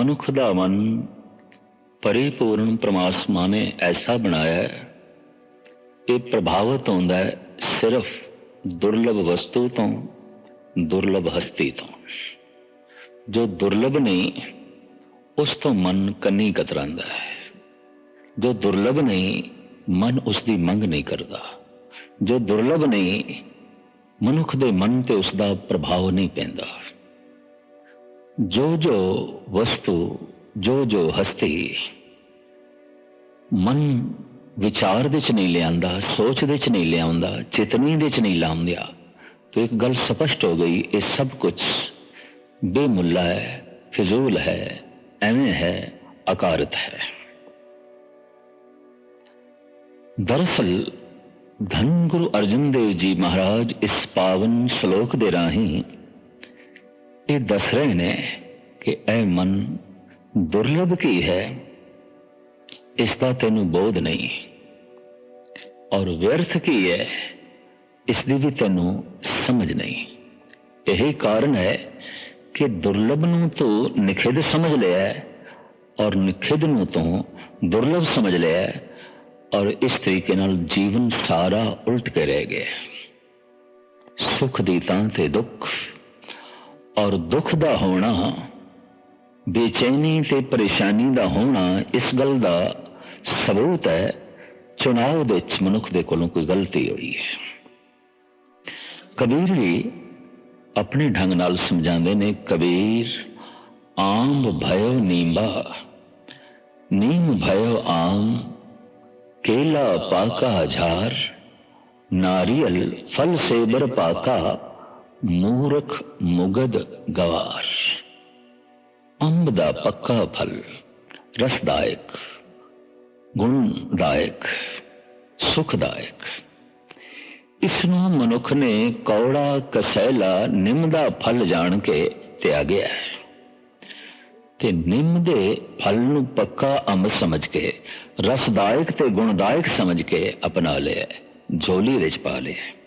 ਮਨੁੱਖ ਦਾ ਮਨ ਪਰਿਪੂਰਨ ਪ੍ਰਮਾਤਮਾ ਨੇ ਐਸਾ ਬਣਾਇਆ ਹੈ। ਇਹ ਪ੍ਰਭਾਵਿਤ ਹੁੰਦਾ ਹੈ ਸਿਰਫ ਦੁਰਲਭ ਵਸਤੂ ਤੋਂ, ਦੁਰਲਭ ਹਸਤੀ ਤੋਂ। ਜੋ ਦੁਰਲਭ ਨਹੀਂ, ਉਸ ਤੋਂ ਮਨ ਕੰਨੀ ਕਤਰਾਂਦਾ ਹੈ। ਜੋ ਦੁਰਲਭ ਨਹੀਂ, ਮਨ ਉਸ ਦੀ ਮੰਗ ਨਹੀਂ ਕਰਦਾ। ਜੋ ਦੁਰਲਭ ਨਹੀਂ, ਮਨੁੱਖ ਦੇ ਮਨ ਤੇ ਉਸ ਦਾ ਪ੍ਰਭਾਵ ਨਹੀਂ ਪੈਂਦਾ। ਜੋ ਜੋ ਵਸਤੂ ਜੋ ਜੋ ਹਸਤੀ ਮਨ ਵਿਚਾਰ ਦੇ ਚ ਨਹੀਂ ਲਿਆਂਦਾ ਸੋਚ ਦੇ ਚ ਨਹੀਂ ਲਿਆਉਂਦਾ ਚੇਤਨੀ ਦੇ ਚ ਨਹੀਂ ਲਾਉਂਦਿਆ तो एक गल स्पष्ट हो गई ये सब कुछ बेमुल्ला है फिजूल है एवं है अकारत है दरअसल धन गुरु अर्जन देव जी महाराज इस पावन श्लोक ਇਹ ਦੱਸ ਰਹੇ ਨੇ ਕਿ ਇਹ ਮਨ ਦੁਰਲਭ ਕੀ ਹੈ? ਇਸ ਦਾ ਤੈਨੂੰ ਬੋਧ ਨਹੀਂ। ਔਰ ਵਿਅਰਥ ਕੀ ਹੈ? ਇਸ ਦੀ ਵੀ ਤੈਨੂੰ ਸਮਝ ਨਹੀਂ। ਇਹ ਕਾਰਨ ਹੈ ਕਿ ਦੁਰਲਭ ਨੂੰ ਤੂੰ ਨਿਖਿਧ ਸਮਝ ਲਿਆ ਔਰ ਨਿਖਿਧ ਨੂੰ ਤੂੰ ਦੁਰਲਭ ਸਮਝ ਲਿਆ ਔਰ ਇਸ ਤਰੀਕੇ ਨਾਲ ਜੀਵਨ ਸਾਰਾ ਉਲਟ ਕੇ ਰਹਿ ਗਿਆ। ਸੁਖ ਦੀ ਤਾਂ ਤੇ ਦੁੱਖ ਔਰ ਦੁੱਖ ਦਾ ਹੋਣਾ, ਬੇਚੈਨੀ ਤੇ ਪਰੇਸ਼ਾਨੀ ਦਾ ਹੋਣਾ, ਇਸ ਗੱਲ ਦਾ ਸਬੂਤ ਹੈ ਚੁਣਾਵ ਦੇ ਵਿੱਚ ਮਨੁੱਖ ਦੇ ਕੋਲੋਂ ਕੋਈ ਗਲਤੀ ਹੋਈ ਹੈ। ਕਬੀਰ ਵੀ ਆਪਣੇ ਢੰਗ ਨਾਲ ਸਮਝਾਉਂਦੇ ਨੇ, ਕਬੀਰ, ਆਮ ਭਇਓ ਨੀਂਬਾ, ਨੀਮ ਭਇਓ ਆਮ, ਕੇਲਾ ਪਾਕਾ ਹਜ਼ਾਰ, ਨਾਰੀਅਲ ਫਲ ਸੇ ਬਰ ਪਾਕਾ ਮੂਰਖ ਮੁਗਦ ਗਵਾਰ ਅੰਬ ਦਾ ਪੱਕਾ ਫਲ ਰਸਦਾਇਕ ਗੁਣਦਾਇਕ ਸੁਖਦਾਇਕ ਇਸ ਨੂੰ ਮਨੁੱਖ ਨੇ ਕੌੜਾ ਕਸੈਲਾ ਨਿੰਮ ਦਾ ਫਲ ਜਾਣ ਕੇ ਤਿਆਗਿਆ ਹੈ ਤੇ ਨਿੰਮ ਦੇ ਫਲ ਨੂੰ ਪੱਕਾ ਅੰਬ ਸਮਝ ਕੇ ਰਸਦਾਇਕ ਤੇ ਗੁਣਦਾਇਕ ਸਮਝ ਕੇ ਅਪਣਾ ਲਿਆ ਝੋਲੀ ਵਿੱਚ ਪਾ ਲਿਆ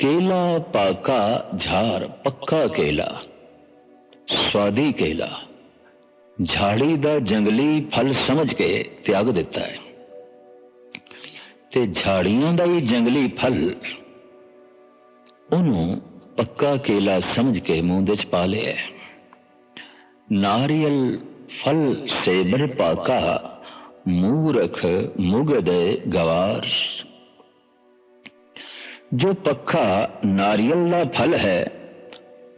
ਕੇਲਾ ਪਾਕਾ ਝਾਰ ਪੱਕਾ ਕੇਲਾ ਸਵਾਦੀ ਕੇਲਾ ਝਾੜੀ ਦਾ ਜੰਗਲੀ ਫਲ ਸਮਝ ਕੇ ਤਿਆਗ ਦਿੱਤਾ ਹੈ ਤੇ ਝਾੜੀਆਂ ਦਾ ਹੀ ਜੰਗਲੀ ਫਲ ਉਹਨੂੰ ਪੱਕਾ ਕੇਲਾ ਸਮਝ ਕੇ ਮੂੰਹ ਵਿੱਚ ਪਾ ਲਿਆ नारियल फल सेबर पाका मूरख मुगद गवार ਜੋ ਪੱਖਾ ਨਾਰੀਅਲ ਦਾ ਫਲ ਹੈ,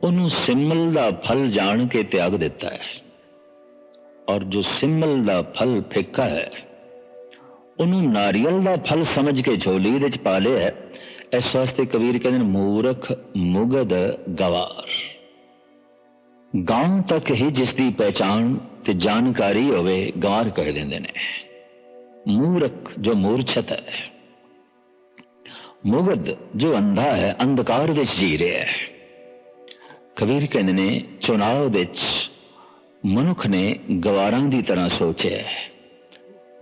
ਉਹਨੂੰ ਸਿਮਲ ਦਾ ਫਲ ਜਾਣ ਕੇ ਤਿਆਗ ਦਿੱਤਾ ਹੈ। ਔਰ ਜੋ ਸਿਮਲ ਦਾ ਫਲ ਫਿੱਕਾ ਹੈ, ਉਹਨੂੰ ਨਾਰੀਅਲ ਦਾ ਫਲ ਸਮਝ ਕੇ ਝੋਲੀ ਵਿੱਚ ਪਾ ਲਿਆ ਇਸ ਵਾਸਤੇ ਕਬੀਰ ਕਹਿੰਦੇ ਨੇ, ਮੂਰਖ ਮੁਗਦ ਗਵਾਰ। ਗਾਂ ਤੱਕ ਹੀ ਜਿਸ ਦੀ ਪਹਿਚਾਣ ਤੇ ਜਾਣਕਾਰੀ ਹੋਵੇ, ਗਵਾਰ ਕਹਿ ਦਿੰਦੇ ਨੇ। ਮੂਰਖ ਜੋ ਮੂਰਛਤ ਹੈ ਮੁਗਦ ਜੋ ਅੰਧਾ ਹੈ ਅੰਧਕਾਰ ਵਿੱਚ ਜੀ ਰਿਹਾ ਹੈ ਕਬੀਰ ਕਹਿੰਦੇ ਨੇ ਚੁਣਾਵ ਵਿੱਚ ਮਨੁੱਖ ਨੇ ਗਵਾਰਾਂ ਦੀ ਤਰ੍ਹਾਂ ਸੋਚਿਆ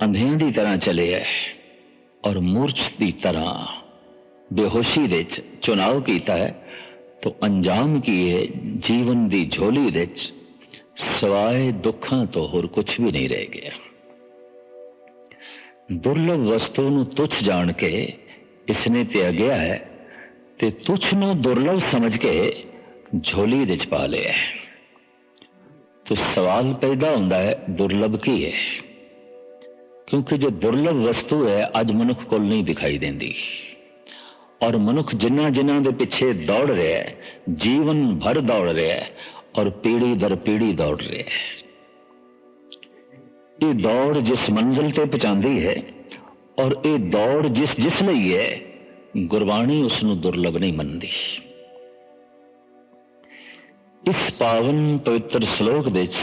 ਅੰਧਿਆਂ ਦੀ ਤਰ੍ਹਾਂ ਚੱਲਿਆ ਔਰ ਮੂਰਛ ਦੀ ਤਰ੍ਹਾਂ ਬੇਹੋਸ਼ੀ ਵਿੱਚ ਚੁਣਾਵ ਕੀਤਾ ਹੈ तो अंजाम की है जीवन दी झोली विच सवाए दुखों तो होर कुछ भी नहीं रह गया दुर्लभ वस्तु ਨੂੰ ਤੁੱਛ ਜਾਣ ਕੇ ਇਸਨੇ ਤਿਆਗਿਆ ਹੈ ਤੇ ਤੁਛ ਨੂੰ ਦੁਰਲਭ ਸਮਝ ਕੇ ਝੋਲੀ ਵਿੱਚ ਪਾ ਲਿਆ ਤੋ ਸਵਾਲ ਪੈਦਾ ਹੁੰਦਾ ਹੈ, ਦੁਰਲਭ ਕੀ ਹੈ? ਕਿਉਂਕਿ ਜੋ ਦੁਰਲਭ ਵਸਤੂ ਹੈ, ਅੱਜ ਮਨੁੱਖ ਕੋਲ ਨਹੀਂ ਦਿਖਾਈ ਦਿੰਦੀ। ਔਰ ਮਨੁੱਖ ਜਿੰਨਾ ਜਿੰਨਾ ਦੇ ਪਿੱਛੇ ਦੌੜ ਰਿਹਾ ਹੈ, ਜੀਵਨ ਭਰ ਦੌੜ ਰਿਹਾ ਹੈ, ਔਰ ਪੀੜੀ ਦਰ ਪੀੜੀ ਦੌੜ ਰਿਹਾ ਹੈ। ਇਹ ਦੌੜ ਜਿਸ ਮੰਜ਼ਲ ਤੇ ਪਹੁੰਚਾਉਂਦੀ ਹੈ, ਔਰ ਇਹ ਦੌੜ ਜਿਸ ਜਿਸ ਲਈ ਹੈ ਗੁਰਬਾਣੀ ਉਸ ਨੂੰ ਦੁਰਲਭ ਨਹੀਂ ਮੰਨਦੀ। ਇਸ ਪਾਵਨ ਪਵਿੱਤਰ ਸ਼ਲੋਕ ਵਿੱਚ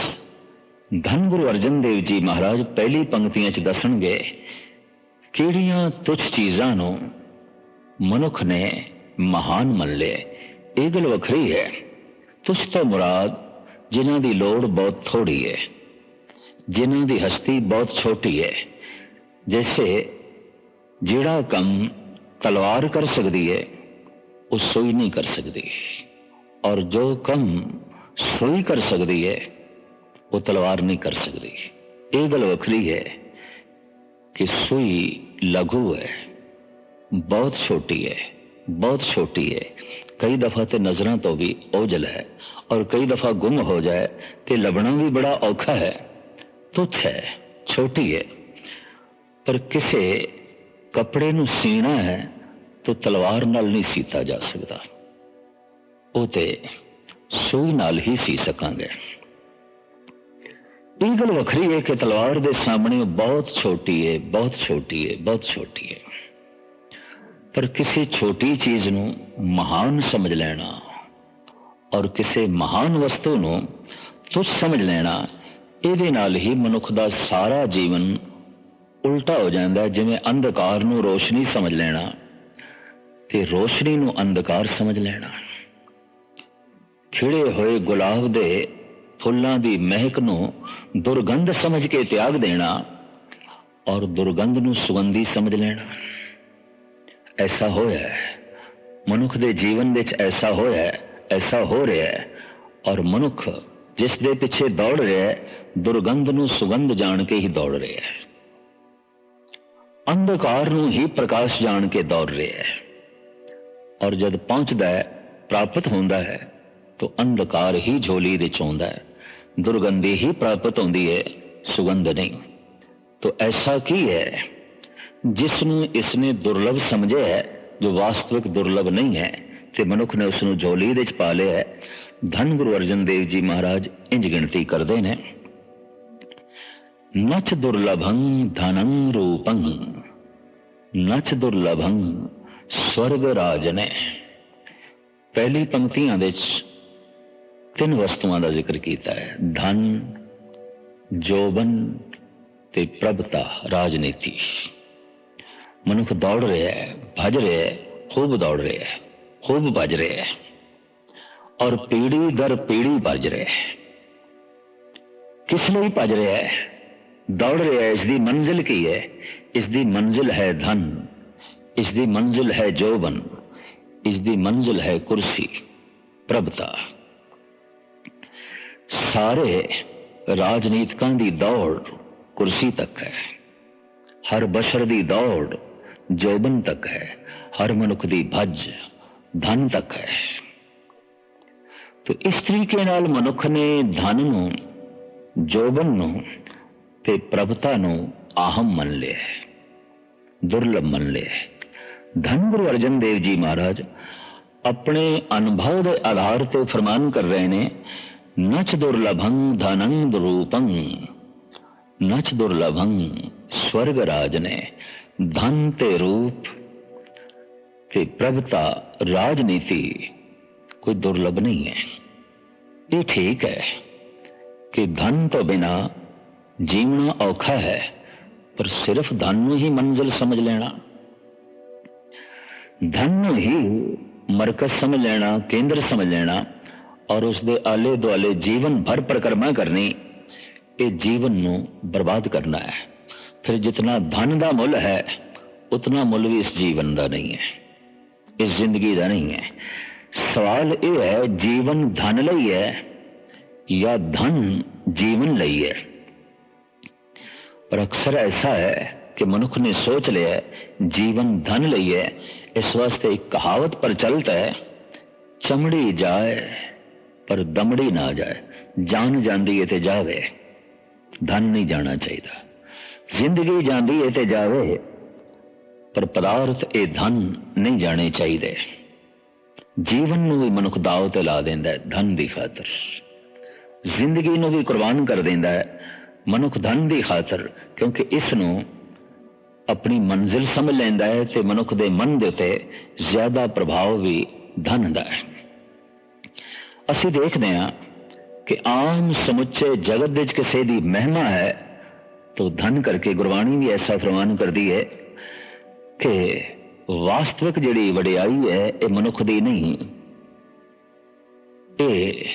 ਧੰਨ ਗੁਰੂ ਅਰਜਨ ਦੇਵ ਜੀ ਮਹਾਰਾਜ ਪਹਿਲੀ ਪੰਕਤੀਆਂ 'ਚ ਦੱਸਣਗੇ, ਕਿਹੜੀਆਂ ਤੁੱਛ ਚੀਜ਼ਾਂ ਨੂੰ ਮਨੁੱਖ ਨੇ ਮਹਾਨ ਮੰਨ ਲਿਆ ਇਹ ਗੱਲ ਵੱਖਰੀ ਹੈ। ਤੁਸ ਤੋਂ ਮੁਰਾਦ ਜਿਨ੍ਹਾਂ ਦੀ ਲੋੜ ਬਹੁਤ ਥੋੜੀ ਹੈ, ਜਿਨ੍ਹਾਂ ਦੀ ਹਸਤੀ ਬਹੁਤ ਛੋਟੀ ਹੈ। ਜੈਸੇ ਜਿਹੜਾ ਕੰਮ ਤਲਵਾਰ ਕਰ ਸਕਦੀ ਹੈ ਉਹ ਸੂਈ ਨਹੀਂ ਕਰ ਸਕਦੀ ਔਰ ਜੋ ਕੰਮ ਸੂਈ ਕਰ ਸਕਦੀ ਹੈ ਉਹ ਤਲਵਾਰ ਨਹੀਂ ਕਰ ਸਕਦੀ ਇਹ ਗੱਲ ਵੱਖਰੀ ਹੈ ਕਿ ਸੂਈ ਲਘੂ ਹੈ ਬਹੁਤ ਛੋਟੀ ਹੈ ਬਹੁਤ ਛੋਟੀ ਹੈ ਕਈ ਦਫਾ ਤੇ ਨਜ਼ਰਾਂ ਤੋਂ ਵੀ ਓਝਲ ਹੈ ਔਰ ਕਈ ਦਫਾ ਗੁੰਮ ਹੋ ਜਾਏ ਤੇ ਲੱਭਣਾ ਵੀ ਬੜਾ ਔਖਾ ਹੈ ਤੁੱਛ ਹੈ ਛੋਟੀ ਹੈ ਪਰ ਕਿਸੇ ਕੱਪੜੇ ਨੂੰ ਸੀਣਾ ਹੈ ਤਾਂ ਤਲਵਾਰ ਨਾਲ ਨਹੀਂ ਸੀਤਾ ਜਾ ਸਕਦਾ। ਉਹ ਤੇ ਸੂਈ ਨਾਲ ਹੀ ਸੀ ਸਕਾਂਗੇ। ਇਹ ਗੱਲ ਵੱਖਰੀ ਹੈ ਕਿ ਤਲਵਾਰ ਦੇ ਸਾਹਮਣੇ ਬਹੁਤ ਛੋਟੀ ਹੈ, ਬਹੁਤ ਛੋਟੀ ਹੈ, ਬਹੁਤ ਛੋਟੀ ਹੈ। ਪਰ ਕਿਸੇ ਛੋਟੀ ਚੀਜ਼ ਨੂੰ ਮਹਾਨ ਸਮਝ ਲੈਣਾ ਔਰ ਕਿਸੇ ਮਹਾਨ ਵਸਤੂ ਨੂੰ ਤੁਛ ਸਮਝ ਲੈਣਾ, ਇਹਦੇ ਨਾਲ ਹੀ ਮਨੁੱਖ ਦਾ ਸਾਰਾ ਜੀਵਨ ਉਲਟਾ ਹੋ ਜਾਂਦਾ ਜਿਵੇਂ ਅੰਧਕਾਰ ਨੂੰ ਰੋਸ਼ਨੀ ਸਮਝ ਲੈਣਾ ਤੇ ਰੋਸ਼ਨੀ ਨੂੰ ਅੰਧਕਾਰ ਸਮਝ ਲੈਣਾ। ਖਿੜੇ ਹੋਏ ਗੁਲਾਬ ਦੇ ਫੁੱਲਾਂ ਦੀ ਮਹਿਕ ਨੂੰ ਦੁਰਗੰਧ ਸਮਝ ਕੇ ਤਿਆਗ ਦੇਣਾ ਔਰ ਦੁਰਗੰਧ ਨੂੰ ਸੁਗੰਧੀ ਸਮਝ ਲੈਣਾ। ਐਸਾ ਹੋਇਆ ਹੈ। ਮਨੁੱਖ ਦੇ ਜੀਵਨ ਵਿੱਚ ਐਸਾ ਹੋਇਆ ਹੈ, ਐਸਾ ਹੋ ਰਿਹਾ ਹੈ ਔਰ ਮਨੁੱਖ ਜਿਸ ਦੇ ਪਿੱਛੇ ਦੌੜ ਰਿਹਾ ਹੈ, ਦੁਰਗੰਧ ਨੂੰ ਸੁਗੰਧ ਜਾਣ ਕੇ ਹੀ ਦੌੜ ਰਿਹਾ ਹੈ। ਅੰਧਕਾਰ ਨੂੰ ਹੀ ਪ੍ਰਕਾਸ਼ ਜਾਣ ਕੇ ਦੌੜ ਰਿਹਾ ਹੈ। ਔਰ ਜਦ ਪਹੁੰਚਦਾ ਹੈ, ਪ੍ਰਾਪਤ ਹੁੰਦਾ ਹੈ, ਤਾਂ ਅੰਧਕਾਰ ਹੀ ਝੋਲੀ ਦੇ ਚੋਂਦਾ ਹੈ। ਦੁਰਗੰਧੀ ਹੀ ਪ੍ਰਾਪਤ ਹੁੰਦੀ ਹੈ, ਸੁਗੰਧ ਨਹੀਂ। ਤਾਂ ਐਸਾ ਕੀ ਹੈ? ਜਿਸ ਨੂੰ ਇਸਨੇ ਦੁਰਲਭ ਸਮਝਿਆ ਹੈ, ਜੋ ਵਾਸਤਵਿਕ ਦੁਰਲਭ ਨਹੀਂ ਹੈ, ਤੇ ਮਨੁੱਖ ਨੇ ਉਸ ਨੂੰ ਝੋਲੀ ਦੇ ਵਿੱਚ ਪਾ ਲਿਆ ਹੈ, ਧੰਨ ਗੁਰੂ ਅਰਜਨ ਦੇਵ ਜੀ ਮਹਾਰਾਜ, ਇੰਜ ਗਿਣਤੀ ਕਰਦੇ ਨੇ। ਨਚ ਦੁਰਲਭੰ ਧਨੰ ਰੂਪੰ ਨਚ ਦੁਰਲਭੰ ਸਵਰਗ ਰਾਜਨੇ ਪਹਿਲੀ ਪੰਕਤੀਆਂ ਦੇ ਵਿੱਚ ਤਿੰਨ ਵਸਤੂਆਂ ਦਾ ਜ਼ਿਕਰ ਕੀਤਾ ਹੈ ਧਨ ਜੋਬਨ ਤੇ ਪ੍ਰਭਤਾ ਰਾਜਨੀਤੀ ਮਨੁੱਖ ਦੌੜ ਰਿਹਾ ਹੈ ਭੱਜ ਰਿਹਾ ਹੈ ਖੂਬ ਦੌੜ ਰਿਹਾ ਹੈ ਖੂਬ ਭੱਜ ਰਿਹਾ ਹੈ ਔਰ ਪੀੜੀ ਦਰ ਪੀੜੀ ਭੱਜ ਰਿਹਾ ਹੈ ਕਿਸ ਲਈ ਭਜ ਰਿਹਾ ਹੈ ਦੌੜ ਰਿਹਾ ਹੈ ਇਸ ਦੀ ਮੰਜ਼ਿਲ ਕੀ ਹੈ? ਇਸ ਦੀ ਮੰਜ਼ਿਲ ਹੈ ਧਨ ਇਸ ਦੀ ਮੰਜ਼ਿਲ ਹੈ ਜੋਬਨ ਇਸ ਦੀ ਮੰਜ਼ਿਲ ਹੈ ਕੁਰਸੀ, ਪ੍ਰਭਤਾ। ਸਾਰੇ ਰਾਜਨੀਤਿਕਾਂ ਦੀ ਦੌੜ ਕੁਰਸੀ ਤੱਕ ਹੈ। ਹਰ ਬਸ਼ਰ ਦੀ ਦੌੜ ਜੋਬਨ ਤੱਕ ਹੈ। ਹਰ ਮਨੁੱਖ ਦੀ ਭੱਜ ਧਨ ਤੱਕ ਹੈ। ਤੋ ਇਸ ਤਰੀਕੇ ਨਾਲ ਮਨੁੱਖ ਨੇ ਧਨ ਨੂੰ, ਜੋਬਨ ਨੂੰ ਤੇ ਪ੍ਰਭਤਾ ਨੂੰ ਆਹਮ ਮੰਨ ਲਿਆ ਦੁਰਲਭ ਮੰਨ ਲਿਆ ਧੰਨ ਗੁਰੂ ਅਰਜਨ ਦੇਵ ਜੀ ਮਹਾਰਾਜ, ਆਪਣੇ ਅਨੁਭਵ ਦੇ ਆਧਾਰ ਤੇ ਫਰਮਾਨ ਕਰ ਰਹੇ ਨੇ, ਨਚ ਦੁਰਲਭੰ ਧਨੰ ਰੂਪੰ, ਨਚ ਦੁਰਲਭੰ ਸਵਰਗ ਰਾਜ ਨੇ, ਧਨ ਤੇ ਰੂਪ ਤੇ ਪ੍ਰਭਤਾ ਰਾਜਨੀਤੀ ਕੋਈ ਦੁਰਲਭ ਨਹੀਂ ਹੈ। ਇਹ ਠੀਕ ਹੈ ਕਿ ਧਨ ਤੋਂ ਬਿਨਾ ਜੀਵਣਾ ਔਖਾ ਹੈ, ਪਰ ਸਿਰਫ ਧਨ ਨੂੰ ਹੀ ਮੰਜ਼ਿਲ ਸਮਝ ਲੈਣਾ। ਧਨ ਨੂੰ ਹੀ ਮਰਕਜ਼ ਸਮਝ ਲੈਣਾ, ਕੇਂਦਰ ਸਮਝ ਲੈਣਾ ਔਰ ਉਸ ਦੇ ਆਲੇ ਦੁਆਲੇ ਜੀਵਨ ਭਰ ਪ੍ਰਕਰਮਾ ਕਰਨੀ, ਇਹ ਜੀਵਨ ਨੂੰ ਬਰਬਾਦ ਕਰਨਾ ਹੈ। ਫਿਰ ਜਿਤਨਾ ਧਨ ਦਾ ਮੁੱਲ ਹੈ, ਉਤਨਾ ਮੁੱਲ ਵੀ ਇਸ ਜੀਵਨ ਦਾ ਨਹੀਂ ਹੈ, ਇਸ ਜ਼ਿੰਦਗੀ ਦਾ ਨਹੀਂ ਹੈ। ਸਵਾਲ ਇਹ ਹੈ, ਜੀਵਨ ਧਨ ਲਈ ਹੈ ਜਾਂ ਧਨ ਜੀਵਨ ਲਈ ਹੈ? ਪਰ ਅਕਸਰ ਐਸਾ ਹੈ ਕਿ ਮਨੁੱਖ ਨੇ ਸੋਚ ਲਿਆ ਜੀਵਨ ਧਨ ਲਈ ਹੈ, ਇਸ ਵਾਸਤੇ ਇੱਕ ਕਹਾਵਤ ਪ੍ਰਚਲਿਤ ਹੈ, ਚਮੜੀ ਜਾਏ ਪਰ ਦਮੜੀ ਨਾ ਜਾਏ, ਜਾਨ ਜਾਂਦੀ ਹੈ ਤੇ ਜਾਵੇ, ਧਨ ਨਹੀਂ ਜਾਣਾ ਚਾਹੀਦਾ। ਜ਼ਿੰਦਗੀ ਜਾਂਦੀ ਹੈ ਤੇ ਜਾਵੇ, ਪਰ ਪਦਾਰਥ ਇਹ ਧਨ ਨਹੀਂ ਜਾਣੇ ਚਾਹੀਦੇ। ਜੀਵਨ ਨੂੰ ਵੀ ਮਨੁੱਖ ਦਾਅ ਤੇ ਲਾ ਦਿੰਦਾ ਹੈ, ਧਨ ਦੀ ਖਾਤਰ। ਜ਼ਿੰਦਗੀ ਨੂੰ ਵੀ ਕੁਰਬਾਨ ਕਰ ਦਿੰਦਾ ਹੈ ਮਨੁੱਖ ਧਨ ਦੀ ਖਾਤਰ, ਕਿਉਂਕਿ ਇਸ ਨੂੰ ਆਪਣੀ ਮੰਜ਼ਿਲ ਸਮਝ ਲੈਂਦਾ ਹੈ ਤੇ ਮਨੁੱਖ ਦੇ ਮਨ ਦੇ ਉੱਤੇ ਜ਼ਿਆਦਾ ਪ੍ਰਭਾਵ ਵੀ ਧਨ ਦਾ ਹੈ। ਅਸੀਂ ਦੇਖਦੇ ਹਾਂ ਕਿ ਆਮ ਸਮੁੱਚੇ ਜਗਤ ਵਿੱਚ ਕਿਸੇ ਦੀ ਮਹਿਮਾ ਹੈ, ਤਾਂ ਧਨ ਕਰਕੇ ਗੁਰਬਾਣੀ ਵੀ ਐਸਾ ਫਰਮਾਨ ਕਰਦੀ ਹੈ ਕਿ ਵਾਸਤਵਿਕ ਜਿਹੜੀ ਵਡਿਆਈ ਹੈ, ਇਹ ਮਨੁੱਖ ਦੀ ਨਹੀਂ। ਇਹ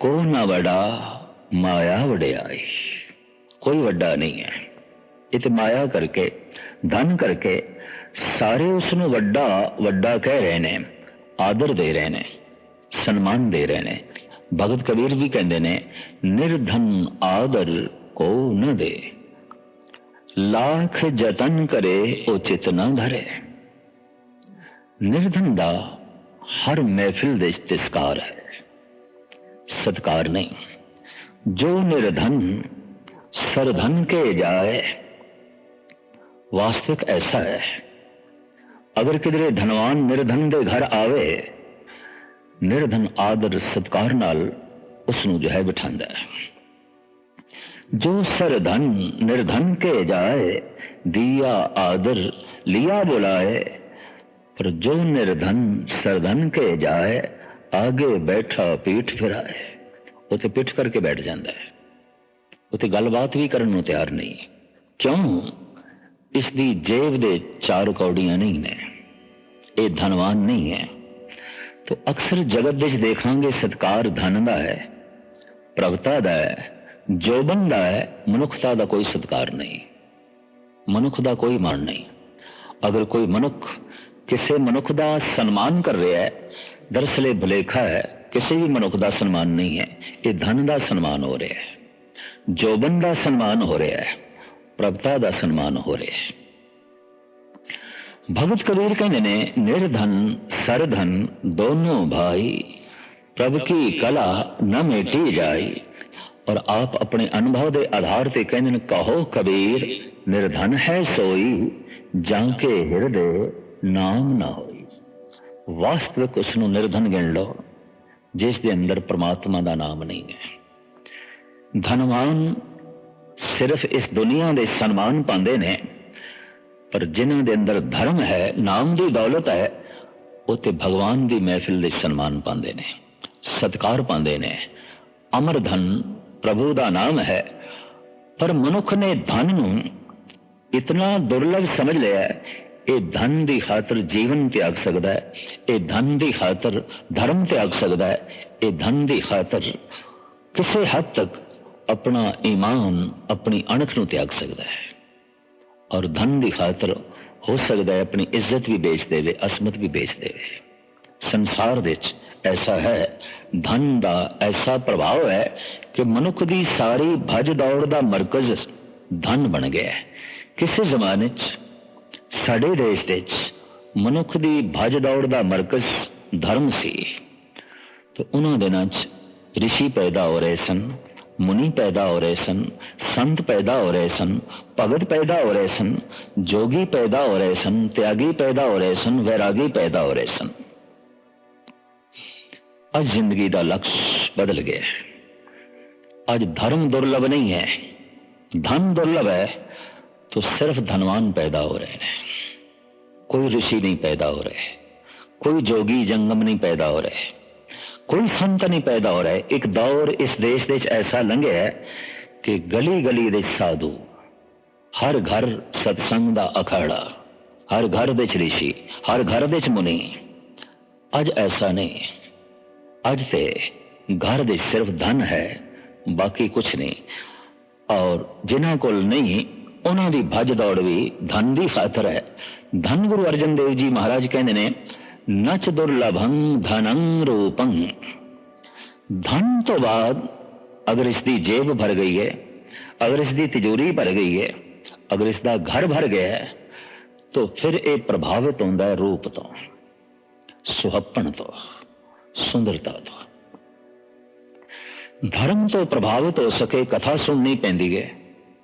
ਕੋ ਨਾ ਵਡਾ ਮਾਇਆ ਵਡਿਆਈ। ਕੋਈ ਵੱਡਾ ਨਹੀਂ ਹੈ। ਇਹ ਤੇ ਮਾਇਆ ਕਰਕੇ, ਧਨ ਕਰਕੇ ਸਾਰੇ ਉਸ ਨੂੰ ਵੱਡਾ ਵੱਡਾ ਕਹਿ ਰਹੇ ਨੇ, ਆਦਰ ਦੇ ਰਹੇ ਨੇ, ਸਨਮਾਨ ਦੇ ਰਹੇ ਨੇ। ਭਗਤ ਕਬੀਰ ਵੀ ਕਹਿੰਦੇ ਨੇ, ਨਿਰਧਨ ਆਦਰ ਕੋ ਨ ਦੇ। ਲੱਖ ਯਤਨ ਕਰੇ, ਉਹ ਚਿਤ ਨਾ ਧਰੇ। ਨਿਰਧਨ ਦਾ ਹਰ ਮਹਿਫਿਲ ਦੇ ਇਸਤਿਸਕਾਰ ਹੈ। ਸਤਕਾਰ ਨਹੀਂ। ਜੋ ਨਿਰਧਨ सरधन के जाए। वास्तविक ऐसा है। अगर किधरे धनवान निर्धन दे घर आवे, निर्धन आदर सत्कार नाल उसनु जो है बिठांदा है। जो सरधन निर्धन के जाए, दिया आदर लिया बुलाए, पर जो निर्धन सरधन के जाए, आगे बैठा पीठ फिराए वो तो करके बैठ जाता है। ਉਤੇ ਗੱਲਬਾਤ ਵੀ ਕਰਨ ਨੂੰ ਤਿਆਰ ਨਹੀਂ। ਕਿਉਂ? ਇਸ ਦੀ ਜੇਬ ਦੇ ਚਾਰ ਕੌੜੀਆਂ ਨਹੀਂ ਨੇ। ਇਹ ਧਨਵਾਨ ਨਹੀਂ ਹੈ। ਤੋ ਅਕਸਰ ਜਗਤ ਵਿੱਚ ਦੇਖਾਂਗੇ ਸਤਕਾਰ ਧਨ ਦਾ ਹੈ ਪ੍ਰਗਤਾ ਦਾ ਹੈ, ਜੋਬਨ ਦਾ ਹੈ, ਮਨੁੱਖਤਾ ਦਾ ਕੋਈ ਸਤਕਾਰ ਨਹੀਂ। ਮਨੁੱਖ ਦਾ ਕੋਈ ਮਾਣ ਨਹੀਂ। ਅਗਰ ਕੋਈ ਮਨੁੱਖ ਕਿਸੇ ਮਨੁੱਖ ਦਾ ਸਨਮਾਨ ਕਰ ਰਿਹਾ ਹੈ, ਦਰਸਲ ਇਹ ਭੁਲੇਖਾ ਹੈ, ਕਿਸੇ ਵੀ ਮਨੁੱਖ ਦਾ ਸਨਮਾਨ ਨਹੀਂ ਹੈ, ਇਹ ਧਨ ਦਾ ਸਨਮਾਨ ਹੋ ਰਿਹਾ ਹੈ। ਜੋਬਨ ਦਾ ਸਨਮਾਨ ਹੋ ਰਿਹਾ ਹੈ, ਪ੍ਰਭਤਾ ਦਾ ਸਨਮਾਨ ਹੋ ਰਿਹਾ ਹੈ। ਭਗਤ ਕਬੀਰ ਕਹਿੰਦੇ ਨੇ, ਨਿਰਧਨ, ਸਰਧਨ ਦੋਨੋਂ ਭਾਈ, ਪ੍ਰਭ ਕੀ ਕਲਾ न ਮੇਟੀ ਜਾਈ। ਔਰ ਆਪ ਆਪਣੇ ਅਨੁਭਵ ਦੇ ਆਧਾਰ ਤੇ ਕਹਿੰਦੇ ਨੇ, ਕਹੋ ਕਬੀਰ, ਨਿਰਧਨ ਹੈ ਸੋਈ, ਜਾਂ ਕੇ ਹਿਰਦੇ ਨਾਮ ਨਾ ਹੋਈ। ਵਾਸਤਵਿਕ ਉਸ ਨੂੰ ਨਿਰਧਨ ਗਿਣ ਲਓ, ਜਿਸ ਦੇ ਅੰਦਰ ਪ੍ਰਮਾਤਮਾ ਦਾ ਨਾਮ ਨਹੀਂ ਹੈ। ਧਨਵਾਨ ਸਿਰਫ ਇਸ ਦੁਨੀਆ ਦੇ ਸਨਮਾਨ ਪਾਉਂਦੇ ਨੇ, ਪਰ ਜਿਨ੍ਹਾਂ ਦੇ ਅੰਦਰ ਧਰਮ ਹੈ, ਨਾਮ ਦੀ ਦੌਲਤ ਹੈ, ਉਹ ਤੇ ਭਗਵਾਨ ਦੀ ਮਹਿਫਿਲ ਦੇ ਸਨਮਾਨ ਪਾਉਂਦੇ ਨੇ, ਸਤਕਾਰ ਪਾਉਂਦੇ ਨੇ। ਅਮਰ ਧਨ ਪ੍ਰਭੂ ਦਾ ਨਾਮ ਹੈ, ਪਰ ਮਨੁੱਖ ਨੇ ਧਨ ਨੂੰ ਇਤਨਾ ਦੁਰਲਭ ਸਮਝ ਲਿਆ ਹੈ ਇਹ ਧਨ ਦੀ ਖਾਤਰ ਜੀਵਨ ਤਿਆਗ ਸਕਦਾ ਹੈ, ਇਹ ਧਨ ਦੀ ਖਾਤਰ ਧਰਮ ਤਿਆਗ ਸਕਦਾ ਹੈ, ਇਹ ਧਨ ਦੀ ਖਾਤਰ ਕਿਸੇ ਹੱਦ ਤੱਕ ਆਪਣਾ ਈਮਾਨ ਆਪਣੀ ਅਣਖ ਨੂੰ ਤਿਆਗ ਸਕਦਾ ਹੈ ਔਰ ਧਨ ਦੀ ਖਾਤਰ ਹੋ ਸਕਦਾ ਹੈ ਆਪਣੀ ਇੱਜ਼ਤ ਵੀ ਵੇਚ ਦੇਵੇ, ਅਸਮਤ ਵੀ ਵੇਚ ਦੇਵੇ। ਸੰਸਾਰ ਵਿੱਚ ਐਸਾ ਹੈ, ਧਨ ਦਾ ਐਸਾ ਪ੍ਰਭਾਵ ਹੈ ਕਿ ਮਨੁੱਖ ਦੀ ਸਾਰੀ ਭਜ ਦੌੜ ਦਾ ਮਰਕਜ਼ ਧਨ ਬਣ ਗਿਆ ਹੈ। ਕਿਸੇ ਜ਼ਮਾਨੇ 'ਚ, ਸਾਡੇ ਦੇਸ਼ ਦੇ ਵਿੱਚ ਮਨੁੱਖ ਦੀ ਭਜ ਦੌੜ ਦਾ ਮਰਕਜ਼ ਧਰਮ ਸੀ। ਤੇ ਉਹਨਾਂ ਦਿਨਾਂ 'ਚ ਰਿਸ਼ੀ ਪੈਦਾ ਹੋ ਰਹੇ ਸਨ। मुनि पैदा हो रहे सन, संत पैदा हो रहे सन भगत पैदा हो रहे सन, जोगी पैदा हो रहे सन, त्यागी पैदा हो रहे सन, वैरागी पैदा हो रहे सन। अज ज़िंदगी का लक्ष्य बदल गया है। अज धर्म दुर्लभ नहीं है, धन दुर्लभ है तो सिर्फ़ धनवान पैदा हो रहे हैं। कोई ऋषि नहीं पैदा हो रहे, कोई जोगी जंगम नहीं पैदा हो रहे। कोई संत नहीं पैदा हो रहे एक दौर इस देश ਦੇ ऐसा ਲੰਘਿਆ ਹੈ ਕਿ ਗਲੀ ਗਲੀ ਦੇ ਸਾਧੂ ਹਰ ਘਰ ਸਤਸੰਗ ਦਾ ਅਖਾੜਾ ਹਰ ਘਰ ਵਿੱਚ ઋષਿ ਹਰ ਘਰ ਵਿੱਚ ਮੁਨੀ ਅੱਜ ਐਸਾ ਨਹੀਂ ਅੱਜ ਤੇ ਘਰ ਦੇ ਸਿਰਫ ਧਨ ਹੈ ਬਾਕੀ ਕੁਝ ਨਹੀਂ ਔਰ ਜਿਨ੍ਹਾਂ ਕੋਲ ਨਹੀਂ ਉਹਨਾਂ ਦੀ ਭੱਜ ਦੌੜ ਵੀ ਧਨ ਦੀ ਖਾਤਰ ਹੈ ਧਨ ਗੁਰੂ ਅਰਜਨ ਦੇਵ ਜੀ ਮਹਾਰਾਜ ਕਹਿੰਦੇ ਨੇ ਨਚ ਦੁਰਲਭੰ ਧਨੰ ਰੂਪੰ ਧਨ ਤੋਂ ਬਾਅਦ ਅਗਰ ਇਸ ਦੀ ਜੇਬ ਭਰ ਗਈ ਹੈ ਅਗਰ ਇਸ ਦੀ ਤਿਜੋਰੀ ਭਰ ਗਈ ਹੈ ਅਗਰ ਇਸ ਦਾ ਘਰ ਭਰ ਗਿਆ ਹੈ ਤਾਂ ਫਿਰ ਇਹ ਪ੍ਰਭਾਵਿਤ ਹੁੰਦਾ ਹੈ ਰੂਪ ਤੋਂ ਸੁਹੱਪਣ ਤੋਂ ਸੁੰਦਰਤਾ ਤੋਂ ਧਰਮ ਤੋਂ ਪ੍ਰਭਾਵਿਤ ਹੋ ਸਕੇ ਕਥਾ ਸੁਣਨੀ ਪੈਂਦੀ ਹੈ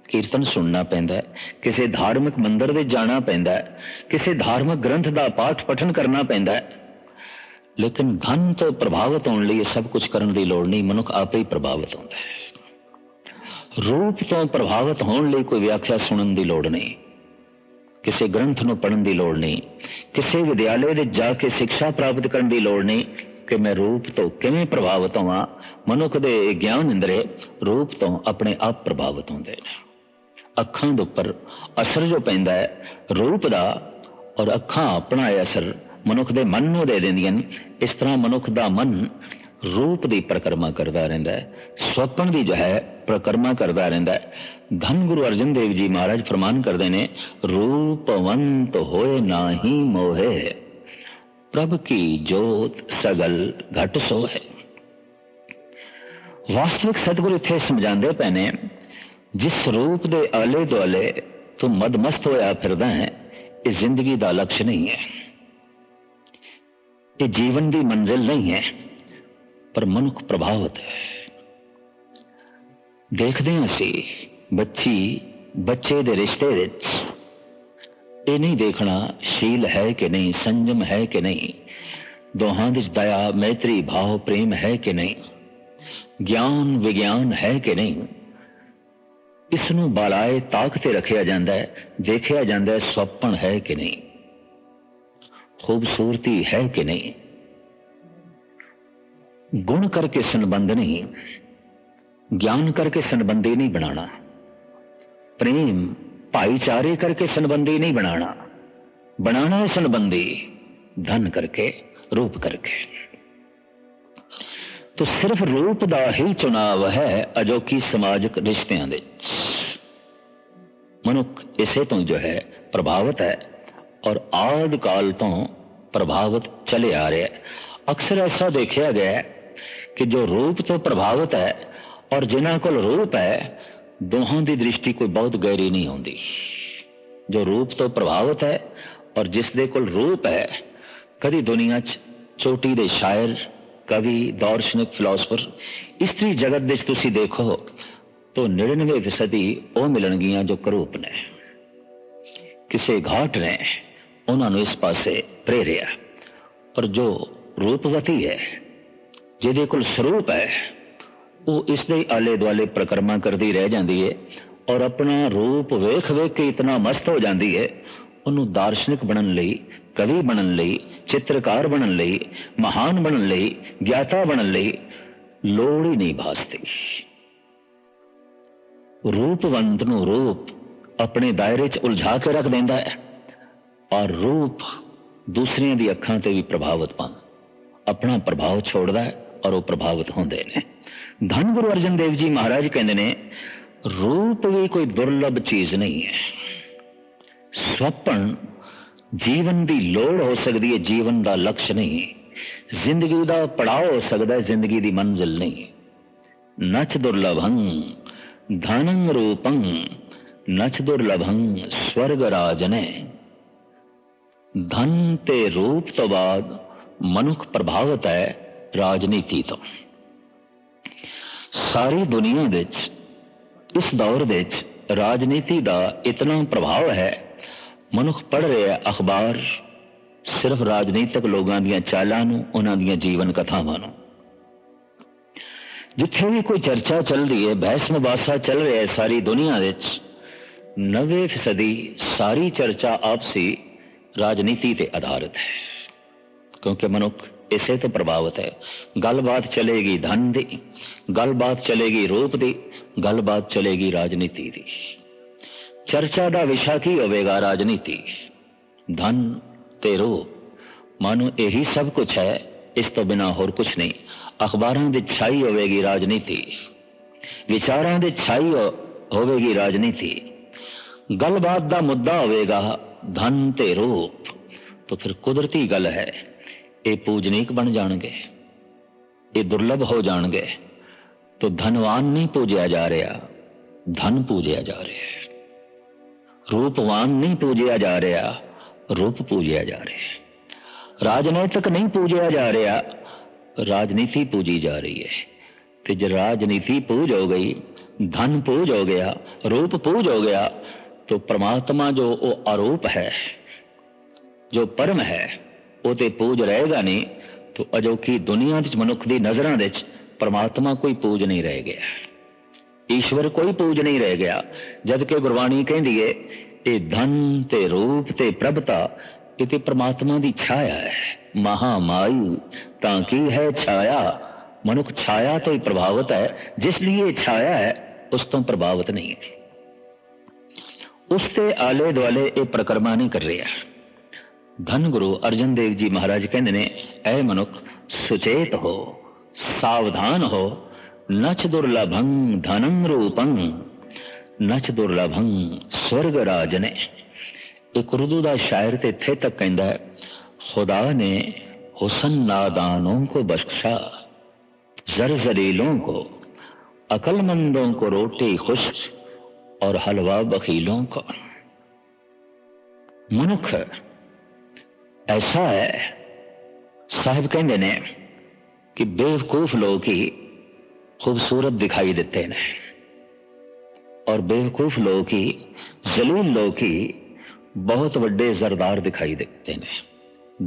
ਕੀਰਤਨ ਸੁਣਨਾ ਪੈਂਦਾ ਹੈ, ਕਿਸੇ ਧਾਰਮਿਕ ਮੰਦਰ ਦੇ ਜਾਣਾ ਪੈਂਦਾ ਹੈ, ਕਿਸੇ ਧਾਰਮਿਕ ਗ੍ਰੰਥ ਦਾ ਪਾਠ ਪਠਨ ਕਰਨਾ ਪੈਂਦਾ ਹੈ। ਲੇਕਿਨ ਧਨ ਤੋਂ ਪ੍ਰਭਾਵਿਤ ਹੋਣ ਲਈ ਇਹ ਸਭ ਕੁਝ ਕਰਨ ਦੀ ਲੋੜ ਨਹੀਂ, ਮਨੁੱਖ ਆਪੇ ਹੀ ਪ੍ਰਭਾਵਿਤ ਹੁੰਦਾ ਹੈ। ਰੂਪ ਤੋਂ ਪ੍ਰਭਾਵਿਤ ਹੋਣ ਲਈ ਕੋਈ ਵਿਆਖਿਆ ਸੁਣਨ ਦੀ ਲੋੜ ਨਹੀਂ, ਕਿਸੇ ਗ੍ਰੰਥ ਨੂੰ ਪੜਨ ਦੀ ਲੋੜ ਨਹੀਂ, ਕਿਸੇ ਵਿਦਿਆਲੇ ਦੇ ਜਾ ਕੇ ਸਿੱਖਿਆ ਪ੍ਰਾਪਤ ਕਰਨ ਦੀ ਲੋੜ ਨਹੀਂ ਕਿ ਮੈਂ ਰੂਪ ਤੋਂ ਕਿਵੇਂ ਪ੍ਰਭਾਵਿਤ ਹੋਵਾਂ। ਮਨੁੱਖ ਦੇ ਗਿਆਨ ਅੰਦਰੇ ਰੂਪ ਤੋਂ ਆਪਣੇ ਆਪ ਪ੍ਰਭਾਵਿਤ ਹੁੰਦੇ ਨੇ। ਅੱਖਾਂ ਦੇ ਉੱਪਰ ਅਸਰ ਜੋ ਪੈਂਦਾ ਹੈ, ਰੂਪ ਦਾ ਔਰ ਅੱਖਾਂ ਆਪਣਾ ਅਸਰ ਮਨੁੱਖ ਦੇ ਮਨ ਨੂੰ ਦੇ ਦਿੰਦੀਆਂ ਨੇ। ਇਸ ਤਰ੍ਹਾਂ ਮਨੁੱਖ ਦਾ ਮਨ ਰੂਪ ਦੀ ਪ੍ਰਕਰਮਾ ਕਰਦਾ ਰਹਿੰਦਾ ਹੈ ਸੁਪਨ ਦੀ ਜੋ ਹੈ ਪ੍ਰਕਰਮਾ ਕਰਦਾ ਰਹਿੰਦਾ ਹੈ। ਧੰਨ ਗੁਰੂ ਅਰਜਨ ਦੇਵ ਜੀ ਮਹਾਰਾਜ ਫਰਮਾਨ ਕਰਦੇ ਨੇ, ਰੂਪਵੰਤ ਹੋਏ ਨਾਹੀ ਮੋਹੇ, ਪ੍ਰਭ ਕੀ ਜੋਤ ਸਗਲ ਘਟ ਸੋ ਹੈ ਵਾਸਤਵਿਕ ਸਤਿਗੁਰੂ ਇੱਥੇ ਸਮਝਾਉਂਦੇ ਪਏ ਨੇ ਜਿਸ ਰੂਪ ਦੇ ਆਲੇ ਦੁਆਲੇ ਤੂੰ ਮਦਮਸਤ ਹੋਇਆ ਫਿਰਦਾ ਹੈ ਇਹ ਜ਼ਿੰਦਗੀ ਦਾ ਲਕਸ਼ ਨਹੀਂ ਹੈ ਇਹ ਜੀਵਨ ਦੀ ਮੰਜ਼ਿਲ ਨਹੀਂ ਹੈ ਪਰ ਮਨੁੱਖ ਪ੍ਰਭਾਵਿਤ ਹੈ ਦੇਖਦੇ ਹਾਂ ਅਸੀਂ ਬੱਚੀ ਬੱਚੇ ਦੇ ਰਿਸ਼ਤੇ ਵਿੱਚ ਇਹ ਨਹੀਂ ਦੇਖਣਾ ਸ਼ੀਲ ਹੈ ਕਿ ਨਹੀਂ ਸੰਜਮ ਹੈ ਕਿ ਨਹੀਂ ਦੋਹਾਂ ਵਿੱਚ ਦਇਆ ਮੈਤਰੀ ਭਾਵ ਪ੍ਰੇਮ ਹੈ ਕਿ ਨਹੀਂ ਗਿਆਨ ਵਿਗਿਆਨ ਹੈ ਕਿ ਨਹੀਂ ਇਸ ਨੂੰ ਬਾਲਾਏ ਤਾਕ ਤੇ ਰੱਖਿਆ ਜਾਂਦਾ ਹੈ ਦੇਖਿਆ ਜਾਂਦਾ ਹੈ ਸੁਪਨ ਹੈ ਕਿ ਨਹੀਂ। ਖੂਬਸੂਰਤੀ ਹੈ ਕਿ ਨਹੀਂ। ਗੁਣ ਕਰਕੇ ਸੰਬੰਧ ਨਹੀਂ, ਗਿਆਨ ਕਰਕੇ ਸੰਬੰਧੀ ਨਹੀਂ ਬਣਾਣਾ ਪ੍ਰੇਮ, ਭਾਈਚਾਰੇ ਕਰਕੇ ਸੰਬੰਧੀ ਨਹੀਂ ਬਣਾਣਾ ਬਣਾਣਾ ਸੰਬੰਧੀ, ਧਨ ਕਰਕੇ, ਰੂਪ ਕਰਕੇ। ਤੋ ਸਿਰਫ ਰੂਪ ਦਾ ਹੀ ਚੁਣਾਵ ਹੈ ਅਜੋਕੀ ਸਮਾਜਿਕ ਰਿਸ਼ਤਿਆਂ ਦੇ ਮਨੁੱਖ ਇਸੇ ਤੋਂ ਜੋ ਹੈ, ਪ੍ਰਭਾਵਿਤ ਹੈ ਔਰ ਆਦ ਕਾਲ ਤੋਂ ਪ੍ਰਭਾਵਿਤ ਚਲੇ ਆ ਰਿਹਾ ਹੈ। ਅਕਸਰ ਐਸਾ ਦੇਖਿਆ ਗਿਆ ਕਿ ਜੋ ਰੂਪ ਤੋਂ ਪ੍ਰਭਾਵਿਤ ਹੈ ਔਰ ਜਿਨ੍ਹਾਂ ਕੋਲ ਰੂਪ ਹੈ, ਦੋਹਾਂ ਦੀ ਦ੍ਰਿਸ਼ਟੀ ਕੋਈ ਬਹੁਤ ਗਹਿਰੀ ਨਹੀਂ ਹੁੰਦੀ। ਜੋ ਰੂਪ ਤੋਂ ਪ੍ਰਭਾਵਿਤ ਹੈ ਔਰ ਜਿਸ ਦੇ ਕੋਲ ਰੂਪ ਹੈ, ਕਦੀ ਦੁਨੀਆ 'ਚ ਚੋਟੀ ਦੇ ਸ਼ਾਇਰ ਕਵੀ, ਦਾਰਸ਼ਨਿਕ ਫਿਲਾਸਫਰ ਇਸਤਰੀ ਜਗਤ ਵਿੱਚ ਤੁਸੀਂ ਦੇਖੋ ਤਾਂ 99% ਉਹ ਮਿਲਣਗੀਆਂ ਜੋ ਕਰੂਪ ਨੇ। ਕਿਸੇ ਘਾਟ ਨੇ ਉਹਨਾਂ ਨੂੰ ਇਸ ਪਾਸੇ ਪ੍ਰੇਰਿਆ। ਪਰ ਜੋ ਰੂਪਵਤੀ ਹੈ, ਜਿਹਦੇ ਕੋਲ ਸਰੂਪ ਹੈ, ਉਹ ਇਸ ਦੇ ਆਲੇ ਦੁਆਲੇ ਪ੍ਰਕਰਮਾ ਕਰਦੀ ਰਹਿ ਜਾਂਦੀ ਹੈ ਔਰ ਆਪਣਾ ਰੂਪ ਵੇਖ ਵੇਖ ਕੇ ਇਤਨਾ ਮਸਤ ਹੋ ਜਾਂਦੀ ਹੈ ਉਹਨੂੰ ਦਾਰਸ਼ਨਿਕ ਬਣਨ ਲਈ, ਕਵੀ ਬਣਨ ਲਈ, ਚਿੱਤਰਕਾਰ ਬਣਨ ਲਈ, ਮਹਾਨ ਬਣਨ ਲਈ, ਗਿਆਤਾ ਬਣਨ ਲਈ ਲੋੜ ਹੀ ਨਹੀਂ ਭਾਸਦੀ। ਰੂਪਵੰਤ ਨੂੰ ਰੂਪ ਆਪਣੇ ਦਾਇਰੇ 'ਚ ਉਲਝਾ ਕੇ ਰੱਖ ਦਿੰਦਾ ਹੈ ਔਰ ਰੂਪ ਦੂਸਰਿਆਂ ਦੀ ਅੱਖਾਂ ਤੇ ਵੀ ਪ੍ਰਭਾਵਿਤ ਪਾ ਆਪਣਾ ਪ੍ਰਭਾਵ ਛੋੜਦਾ ਹੈ ਔਰ ਉਹ ਪ੍ਰਭਾਵਿਤ ਹੁੰਦੇ ਨੇ। ਧੰਨ ਗੁਰੂ ਅਰਜਨ ਦੇਵ ਜੀ ਮਹਾਰਾਜ ਕਹਿੰਦੇ ਨੇ, ਰੂਪ ਵੀ ਕੋਈ ਦੁਰਲਭ ਚੀਜ਼ ਨਹੀਂ ਹੈ। ਸੁਪਨ ਜੀਵਨ ਦੀ ਲੋੜ ਹੋ ਸਕਦੀ ਹੈ, ਜੀਵਨ ਦਾ ਲਕਸ਼ ਨਹੀਂ। ਜ਼ਿੰਦਗੀ ਦਾ ਪੜਾਅ ਹੋ ਸਕਦਾ ਹੈ, ਜ਼ਿੰਦਗੀ ਦੀ ਮੰਜ਼ਿਲ ਨਹੀਂ। ਨਚ ਦੁਰਲਭੰ, ਧਨੰ ਰੂਪੰ, ਨਚ ਦੁਰਲਭੰ, ਸਵਰਗ ਰਾਜਨੇ। ਧਨ ਤੇ ਰੂਪ ਤੋਂ ਬਾਅਦ ਮਨੁੱਖ ਪ੍ਰਭਾਵਿਤ ਹੈ ਰਾਜਨੀਤੀ ਤੋਂ। ਸਾਰੀ ਦੁਨੀਆ ਵਿੱਚ, ਇਸ ਦੌਰ ਵਿੱਚ ਰਾਜਨੀਤੀ ਦਾ ਇਤਨਾ ਪ੍ਰਭਾਵ ਹੈ ਮਨੁੱਖ ਪੜ ਰਿਹਾ ਅਖਬਾਰ ਸਿਰਫ ਰਾਜਨੀਤਿਕ ਲੋਕਾਂ ਦੀਆਂ ਚਾਲਾਂ ਨੂੰ, ਉਹਨਾਂ ਦੀਆਂ ਜੀਵਨ ਕਥਾਵਾਂ ਨੂੰ। ਜਿੱਥੇ ਵੀ ਕੋਈ ਚਰਚਾ ਚੱਲਦੀ ਹੈ, ਬਹਿਸ ਮੁਬਾਸਾ ਚੱਲ ਰਿਹਾ ਹੈ ਸਾਰੀ ਦੁਨੀਆ ਵਿੱਚ 90% ਸਾਰੀ ਚਰਚਾ ਆਪਸੀ ਰਾਜਨੀਤੀ ਤੇ ਆਧਾਰਿਤ ਹੈ। ਕਿਉਂਕਿ ਮਨੁੱਖ ਇਸੇ ਤੋਂ ਪ੍ਰਭਾਵਿਤ ਹੈ। ਗੱਲਬਾਤ ਚਲੇਗੀ ਧਨ ਦੀ, ਗੱਲਬਾਤ ਚਲੇਗੀ ਰੂਪ ਦੀ, ਗੱਲਬਾਤ ਚਲੇਗੀ ਰਾਜਨੀਤੀ ਦੀ। ਚਰਚਾ ਦਾ ਵਿਸ਼ਾ ਕੀ ਹੋਵੇਗਾ ਰਾਜਨੀਤੀ ਧਨ ਤੇ ਰੂਪ ਮਾਨੋ ਇਹੀ ਸਭ ਕੁਝ ਹੈ, ਇਸ ਤੋਂ ਬਿਨਾ ਹੋਰ ਕੁਝ ਨਹੀਂ। ਅਖਬਾਰਾਂ ਦੀ ਛਾਈ ਹੋਵੇਗੀ ਰਾਜਨੀਤੀ ਵਿਚਾਰਾਂ ਦੀ ਛਾਈ ਹੋਵੇਗੀ ਰਾਜਨੀਤੀ ਗੱਲਬਾਤ ਦਾ ਮੁੱਦਾ ਹੋਵੇਗਾ ਧਨ ਤੇ ਰੂਪ ਤਾਂ ਫਿਰ ਕੁਦਰਤੀ ਗੱਲ ਹੈ, ਇਹ ਪੂਜਨੀਕ ਬਣ ਜਾਣਗੇ। ਇਹ ਦੁਰਲਭ ਹੋ ਜਾਣਗੇ। ਤਾਂ ਧਨਵਾਨ ਨਹੀਂ ਪੂਜਿਆ ਜਾ ਰਿਹਾ, ਧਨ ਪੂਜਿਆ ਜਾ ਰਿਹਾ ਹੈ। ਰੂਪਵਾਨ ਨਹੀਂ ਪੂਜਿਆ ਜਾ ਰਿਹਾ ਰੂਪ ਪੂਜਿਆ ਜਾ ਰਿਹਾ ਰਾਜਨੀਤਿਕ ਨਹੀਂ ਪੂਜਿਆ ਜਾ ਰਿਹਾ ਰਾਜਨੀਤੀ ਪੂਜੀ ਜਾ ਰਹੀ ਹੈ ਤੇ ਜੇ ਰਾਜਨੀਤੀ ਪੂਜ ਹੋ ਗਈ ਧਨ ਪੂਜ ਹੋ ਗਿਆ ਰੂਪ ਪੂਜ ਹੋ ਗਿਆ तो परमात्मा जो वो आरोप है जो परम है वो ते पूज रहेगा नहीं तो अजोकी दुनिया ਵਿੱਚ ਮਨੁੱਖ ਦੀ ਨਜ਼ਰਾਂ ਵਿੱਚ ਪਰਮਾਤਮਾ ਕੋਈ ਪੂਜ ਨਹੀਂ ਰਹਿ ਗਿਆ ਈਸ਼ਵਰ ਕੋਈ ਪੂਜ ਨਹੀਂ ਰਹਿ ਗਿਆ, ਜਦ ਕਿ ਗੁਰਬਾਣੀ ਕਹਿੰਦੀ ਏ ਇਹ ਧਨ ਤੇ ਰੂਪ ਤੇ ਪ੍ਰਭਤਾ, ਇਹ ਤੇ ਪ੍ਰਮਾਤਮਾ ਦੀ ਛਾਇਆ ਹੈ। ਮਹਾ ਤਾਂ ਕੀ ਹੈ ਛਾਇਆ? ਮਨੁੱਖ ਛਾਇਆ ਤੋਂ ਹੀ ਪ੍ਰਭਾਵਿਤ ਹੈ, ਜਿਸ ਲਈ ਇਹ ਛਾਇਆ ਹੈ, ਉਸ ਤੋਂ ਪ੍ਰਭਾਵਿਤ ਨਹੀਂ ਹੈ। ਉਸ ਤੇ ਆਲੇ ਦੁਆਲੇ ਇਹ ਪ੍ਰਕਰਮਾ ਨਹੀਂ ਕਰ ਰਿਹਾ। ਧੰਨ ਗੁਰੂ ਅਰਜਨ ਦੇਵ ਜੀ ਮਹਾਰਾਜ ਕਹਿੰਦੇ ਨੇ, ਐ ਮਨੁੱਖ ਸੁਚੇਤ ਹੋ, ਸਾਵਧਾਨ ਹੋ ਨਚ ਦੁਰਲਭੰ ਧਨੰ ਰੂਪੰ ਨਚ ਦੁਰਲਭੰ ਸਵਰਗ ਰਾਜਨੇ ਇੱਕ ਉਰਦੂ ਦਾ ਸ਼ਾਇਰ ਤੇ ਇੱਥੇ ਤੱਕ ਕਹਿੰਦਾ ਹੈ खुदा ने हुसन नादानों को बख्शा जर जलीलों को अकलमंदों को रोटी खुश और हलवा बखीलों का मनुख ऐसा है साहब कहते ने कि बेवकूफ लोग ही खूबसूरत दिखाई देते ने और बेवकूफ लोग ही जलील लोग ही ਬਹੁਤ ਵੱਡੇ ਜ਼ਰਦਾਰ ਦਿਖਾਈ ਦਿੱਤੇ ਨੇ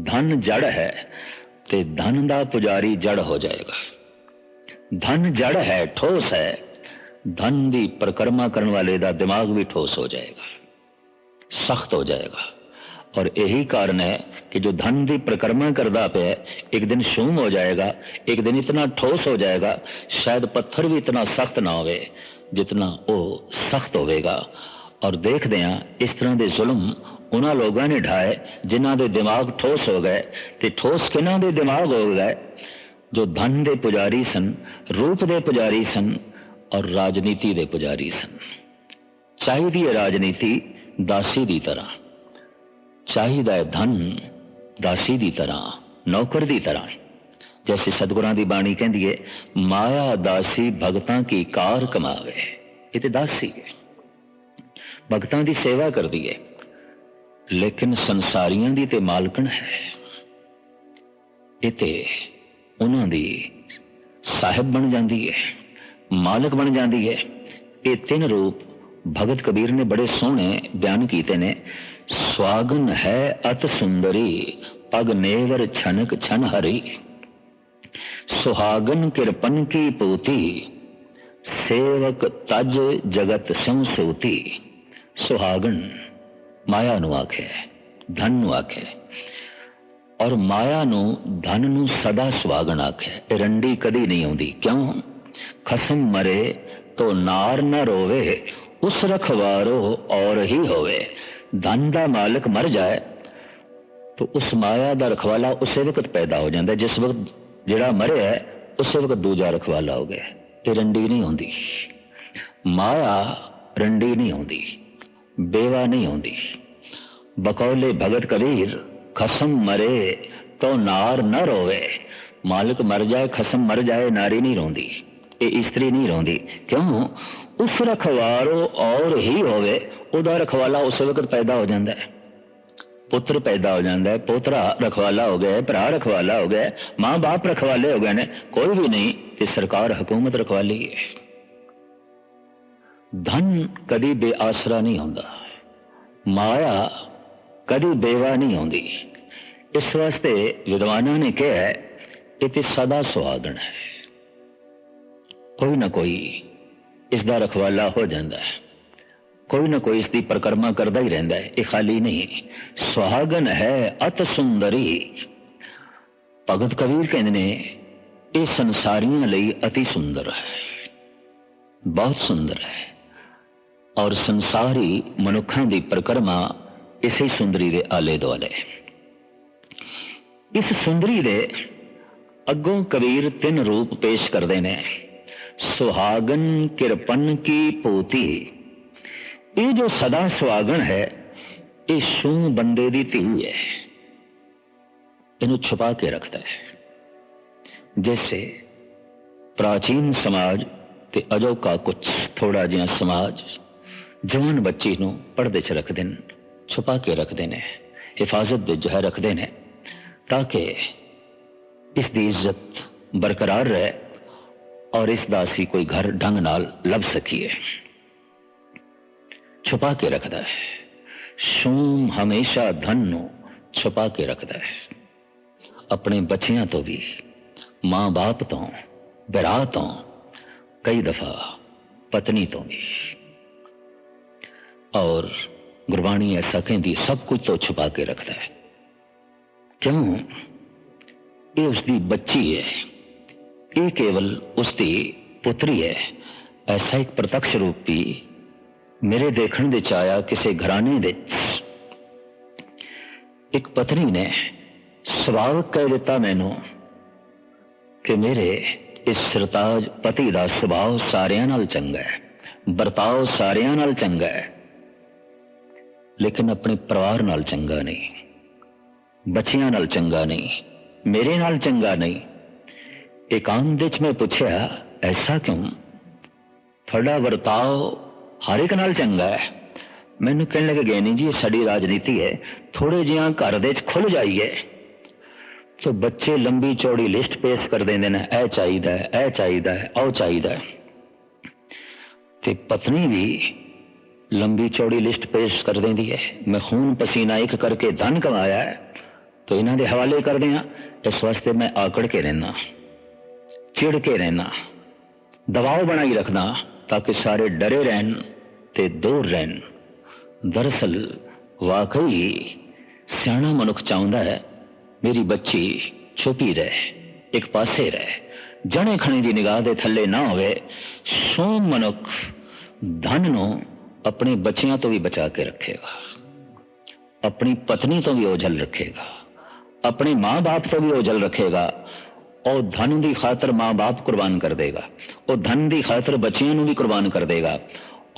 ਧਨ ਜੜ ਹੈ ਤੇ ਧਨ ਦਾ ਪੁਜਾਰੀ ਜੜ ਹੋ ਜਾਏਗਾ ਧਨ ਜੜ ਹੈ ਠੋਸ ਹੈ ਧਨ ਦੀ ਪ੍ਰਕਰਮਾ ਕਰਨ ਵਾਲੇ ਦਾ ਦਿਮਾਗ ਵੀ ਠੋਸ ਹੋ ਜਾਏਗਾ ਸਖਤ ਹੋ ਜਾਏਗਾ और यही कारण है कि जो धन की परिक्रमा करता पे एक दिन शूम हो जाएगा एक दिन इतना ठोस हो जाएगा शायद पत्थर भी इतना सख्त ना हो जितना वो सख्त होगा ਔਰ ਦੇਖਦੇ ਆ ਇਸ ਤਰ੍ਹਾਂ ਦੇ ਜ਼ੁਲਮ ਉਹਨਾਂ ਲੋਕਾਂ ਨੇ ਢਾਏ ਜਿਨ੍ਹਾਂ ਦੇ ਦਿਮਾਗ ਠੋਸ ਹੋ ਗਏ ਤੇ ਠੋਸ ਕਿਨਾਂ ਦੇ ਦਿਮਾਗ ਹੋ ਗਏ ਜੋ ਧਨ ਦੇ ਪੁਜਾਰੀ ਸਨ ਰੂਪ ਦੇ ਪੁਜਾਰੀ ਸਨ ਔਰ ਰਾਜਨੀਤੀ ਦੇ ਪੁਜਾਰੀ ਸਨ ਚਾਹੀਦੀ ਹੈ ਰਾਜਨੀਤੀ ਦਾਸੀ ਦੀ ਤਰ੍ਹਾਂ ਚਾਹੀਦਾ ਹੈ ਧਨ ਦਾਸੀ ਦੀ ਤਰ੍ਹਾਂ, ਨੌਕਰ ਦੀ ਤਰ੍ਹਾਂ ਜੈਸੇ ਸਤਗੁਰਾਂ ਦੀ ਬਾਣੀ ਕਹਿੰਦੀ ਹੈ, ਮਾਇਆ ਦਾਸੀ ਭਗਤਾਂ ਕੀ ਕਾਰ ਕਮਾਵੇ। ਇਹ ਤੇ ਦਾਸੀ ਹੈ। ਭਗਤਾਂ ਦੀ ਸੇਵਾ ਕਰਦੀ ਹੈ। ਲੇਕਿਨ ਸੰਸਾਰੀਆਂ ਦੀ ਤੇ ਮਾਲਕਣ ਹੈ। ਇਹ ਤੇ ਉਹਨਾਂ ਦੀ ਸਾਹਿਬ ਬਣ ਜਾਂਦੀ ਹੈ, ਮਾਲਕ ਬਣ ਜਾਂਦੀ ਹੈ। ਇਹ ਤਿੰਨ ਰੂਪ ਭਗਤ ਕਬੀਰ ਨੇ ਬੜੇ ਸੋਹਣੇ ਬਿਆਨ ਕੀਤੇ ਨੇ। ਸਵਾਗਨ ਹੈ ਅਤ ਸੁੰਦਰੀ, ਪਗ ਨੇਵਰ ਛਨਕ ਛਨ ਹਰੀ। ਸੁਹਾਗਨ ਕਿਰਪਨ ਕੀ ਪੂਤੀ, ਸੇਵਕ ਤਜ ਜਗਤ ਸਿਉ ਸੂਤੀ। ਸੁਹਾਗਣ ਮਾਇਆ ਨੂੰ ਆਖੇ, ਧਨ ਨੂੰ ਆਖੇ, ਔਰ ਮਾਇਆ ਨੂੰ, ਧਨ ਨੂੰ ਸਦਾ ਸੁਹਾਗਣ ਆਖੇ। ਰੰਡੀ ਕਦੀ ਨਹੀਂ ਆਉਂਦੀ, ਕਿਉਂ? ਖਸਮ ਮਰੇ ਤੋ ਨਾਰ ਨਾ ਰੋਵੇ, ਉਸ ਰਖਵਾਰੋ ਔਰ ਹੀ ਹੋਵੇ। ਧਨ ਦਾ ਮਾਲਕ ਮਰ ਜਾਏ, ਤੋ ਉਸ ਮਾਇਆ ਦਾ ਰਖਵਾਲਾ ਉਸੇ ਵਕਤ ਪੈਦਾ ਹੋ ਜਾਂਦਾ ਜਿਸ ਵਕਤ ਜਿਹੜਾ ਮਰਿਆ ਉਸੇ ਵਕਤ ਦੂਜਾ ਰਖਵਾਲਾ ਹੋ ਗਿਆ ਇਹ ਰੰਡੀ ਨਹੀਂ ਹੁੰਦੀ। ਮਾਇਆ ਰੰਡੀ ਨਹੀਂ ਹੁੰਦੀ, ਬੇਵਾ ਨਹੀਂ ਹੁੰਦੀ। ਬਕੌਲੇ ਭਗਤ ਕਬੀਰ, ਖਸਮ ਮਰੇ ਤੋ ਨਾਰ ਨਾ ਰੋਵੇ। ਮਾਲਕ ਮਰ ਜਾਏ, ਖਸਮ ਮਰ ਜਾਏ, ਨਾਰੀ ਨਹੀਂ ਰੋਂਦੀ। ਇਹ ਇਸਤਰੀ ਨਹੀਂ ਰੋਂਦੀ। ਕਿਉਂ? ਉਸ ਰਖਵਾਰੋ ਔਰ ਹੀ ਹੋਵੇ ਉਹਦਾ ਰਖਵਾਲਾ ਉਸ ਵਕਤ ਪੈਦਾ ਹੋ ਜਾਂਦਾ ਹੈ। ਪੁੱਤਰ ਪੈਦਾ ਹੋ ਜਾਂਦਾ ਹੈ, ਪੋਤਰਾ ਰਖਵਾਲਾ ਹੋ ਗਿਆ ਭਰਾ ਰਖਵਾਲਾ ਹੋ ਗਿਆ ਮਾਂ ਬਾਪ ਰਖਵਾਲੇ ਹੋ ਗਏ ਨੇ, ਕੋਈ ਵੀ ਨਹੀਂ ਤੇ ਸਰਕਾਰ, ਹਕੂਮਤ ਰਖਵਾਲੀ ਹੈ ਧਨ ਕਦੀ ਬੇਆਸਰਾ ਨਹੀਂ ਹੁੰਦਾ, ਮਾਇਆ ਕਦੀ ਬੇਵਾ ਨਹੀਂ ਹੁੰਦੀ ਇਸ ਵਾਸਤੇ ਵਿਦਵਾਨਾਂ ਨੇ ਕਿਹਾ ਇਹ ਤੇ ਸਦਾ ਸੁਹਾਗਣ ਹੈ। ਕੋਈ ਨਾ ਕੋਈ ਇਸ ਦਾ ਰਖਵਾਲਾ ਹੋ ਜਾਂਦਾ ਹੈ। ਕੋਈ ਨਾ ਕੋਈ ਇਸ ਦੀ ਪ੍ਰਕਰਮਾ ਕਰਦਾ ਹੀ ਰਹਿੰਦਾ ਹੈ, ਇਹ ਖਾਲੀ ਨਹੀਂ। ਸੁਹਾਗਨ ਹੈ, ਅਤ ਸੁੰਦਰੀ। ਭਗਤ ਕਬੀਰ ਕਹਿੰਦੇ ਨੇ, ਇਹ ਸੰਸਾਰੀਆਂ ਲਈ ਅਤੀ ਸੁੰਦਰ ਹੈ। ਬਹੁਤ ਸੁੰਦਰ ਹੈ। ਔਰ ਸੰਸਾਰੀ ਮਨੁੱਖਾਂ ਦੀ ਪ੍ਰਕਰਮਾ ਇਸੇ ਸੁੰਦਰੀ ਦੇ ਆਲੇ ਦੁਆਲੇ ਇਸ ਸੁੰਦਰੀ ਦੇ ਅੱਗੋਂ ਕਬੀਰ ਤਿੰਨ ਰੂਪ ਪੇਸ਼ ਕਰਦੇ ਨੇ। ਸੁਹਾਗਨ ਕਿਰਪਨ ਕੀ ਪੋਤੀ। ਇਹ ਜੋ ਸਦਾ ਸੁਹਾਗਣ ਹੈ, ਇਹ ਸ਼ੂ ਬੰਦੇ ਦੀ ਧੀ ਹੈ। ਇਹਨੂੰ ਛੁਪਾ ਕੇ ਰੱਖਦਾ ਹੈ। ਜੈਸੇ ਪ੍ਰਾਚੀਨ ਸਮਾਜ ਤੇ ਅਜੋਕਾ ਕੁਛ ਥੋੜਾ ਜਿਹਾ ਸਮਾਜ ਜਵਾਨ ਬੱਚੀ ਨੂੰ ਪਰਦੇ 'ਚ ਰੱਖਦੇ ਨੇ, ਛੁਪਾ ਕੇ ਰੱਖਦੇ ਨੇ, ਹਿਫਾਜ਼ਤ ਦੇ ਜੋ ਰੱਖਦੇ ਨੇ, ਤਾਂ ਕਿ ਇਸ ਦੀ ਇੱਜ਼ਤ ਬਰਕਰਾਰ ਰਹੇ ਔਰ ਇਸ ਦਾ ਅਸੀਂ ਕੋਈ ਘਰ ਢੰਗ ਨਾਲ ਲੱਭ ਸਕੀਏ। ਛੁਪਾ ਕੇ ਰੱਖਦਾ ਹੈ ਸ਼ੂਮ ਹਮੇਸ਼ਾ ਧਨ ਨੂੰ ਛੁਪਾ ਕੇ ਰੱਖਦਾ ਹੈ ਆਪਣੇ ਬੱਚਿਆਂ ਤੋਂ ਵੀ ਮਾਂ-ਬਾਪ ਤੋਂ ਬਿਰਾ ਤੋਂ ਕਈ ਦਫਾ ਪਤਨੀ ਤੋਂ ਵੀ ਔਰ ਗੁਰਬਾਣੀ ਐਸਾ ਕਹਿੰਦੀ ਸਭ ਕੁਝ ਤੋਂ ਛੁਪਾ ਕੇ ਰੱਖਦਾ ਹੈ ਕਿਉਂ ਇਹ ਉਸ ਦੀ ਬੱਚੀ ਹੈ ਇਹ ਕੇਵਲ ਉਸ ਦੀ ਪੁੱਤਰੀ ਹੈ ਐਸਾ ਇੱਕ ਪ੍ਰਤੱਖ ਰੂਪੀ ਮੇਰੇ ਦੇਖਣ ਦੇ ਚ ਆਇਆ ਕਿਸੇ ਘਰਾਣੇ ਵਿੱਚ ਇੱਕ ਪਤਨੀ ਨੇ ਸਵਾਲ ਕਹਿ ਦਿੱਤਾ ਮੈਨੂੰ ਕਿ ਮੇਰੇ ਇਸ ਸਰਤਾਜ ਪਤੀ ਦਾ ਸੁਭਾਅ ਸਾਰਿਆਂ ਨਾਲ ਚੰਗਾ ਹੈ, ਵਰਤਾਓ ਸਾਰਿਆਂ ਨਾਲ ਚੰਗਾ ਹੈ, ਲੇਕਿਨ ਆਪਣੇ ਪਰਿਵਾਰ ਨਾਲ ਚੰਗਾ ਨਹੀਂ, ਬੱਚਿਆਂ ਨਾਲ ਚੰਗਾ ਨਹੀਂ, ਮੇਰੇ ਨਾਲ ਚੰਗਾ ਨਹੀਂ। ਇਕਾਂਤ ਵਿੱਚ ਮੈਂ ਪੁੱਛਿਆ, ਐਸਾ ਕਿਉਂ? ਤੁਹਾਡਾ ਵਰਤਾਓ ਹਰ ਇੱਕ ਨਾਲ ਚੰਗਾ ਹੈ ਮੈਨੂੰ ਕਹਿਣ ਲੱਗੇ ਗਏ ਨਹੀਂ ਜੀ ਇਹ ਸਾਡੀ ਰਾਜਨੀਤੀ ਹੈ ਥੋੜੇ ਜਿਹਾ ਘਰ ਦੇ ਵਿੱਚ ਖੁੱਲ ਜਾਈਏ ਤੇ ਬੱਚੇ ਲੰਬੀ ਚੌੜੀ ਲਿਸਟ ਪੇਸ਼ ਕਰ ਦਿੰਦੇ ਨੇ ਇਹ ਚਾਹੀਦਾ ਹੈ ਇਹ ਚਾਹੀਦਾ ਹੈ ਉਹ ਚਾਹੀਦਾ ਹੈ ਤੇ ਪਤਨੀ ਵੀ ਲੰਬੀ ਚੌੜੀ ਲਿਸਟ ਪੇਸ਼ ਕਰ ਦਿੰਦੀ ਹੈ ਮੈਂ ਖੂਨ ਪਸੀਨਾ ਇੱਕ ਕਰਕੇ ਧਨ ਕਮਾਇਆ ਹੈ ਤੋ ਇਹਨਾਂ ਦੇ ਹਵਾਲੇ ਕਰਦੇ ਆ ਇਸ ਵਾਸਤੇ ਮੈਂ ਆਕੜ ਕੇ ਰਹਿਣਾ ਚਿੜ ਕੇ ਰਹਿਣਾ ਦਬਾਅ ਬਣਾਈ ਰੱਖਣਾ ਤਾਂ ਕਿ ਸਾਰੇ ਡਰੇ ਰਹਿਣ ਤੇ ਦੂਰ ਰਹਿਣ ਦਰਅਸਲ ਵਾਕਈ ਸਿਆਣਾ ਮਨੁੱਖ ਚਾਹੁੰਦਾ ਹੈ ਮੇਰੀ ਬੱਚੀ ਛੁਪੀ ਰਹੇ ਇੱਕ ਪਾਸੇ ਰਹੇ ਜਣੇ ਖਣੇ ਦੀ ਨਿਗਾਹ ਦੇ ਥੱਲੇ ਨਾ ਹੋਵੇ ਸੋ ਮਨੁੱਖ ਧਨ ਨੂੰ ਆਪਣੇ ਬੱਚਿਆਂ ਤੋਂ ਵੀ ਬਚਾ ਕੇ ਰੱਖੇਗਾ ਆਪਣੀ ਪਤਨੀ ਤੋਂ ਵੀ ਓਝਲ ਰੱਖੇਗਾ ਆਪਣੇ ਮਾਂ-ਬਾਪ ਤੋਂ ਵੀ ਓਝਲ ਰੱਖੇਗਾ ਉਹ ਧਨ ਦੀ ਖਾਤਰ ਮਾਂ-ਬਾਪ ਕੁਰਬਾਨ ਕਰ ਦੇਗਾ। ਉਹ ਧਨ ਦੀ ਖਾਤਰ ਬੱਚਿਆਂ ਨੂੰ ਵੀ ਕੁਰਬਾਨ ਕਰ ਦੇਗਾ।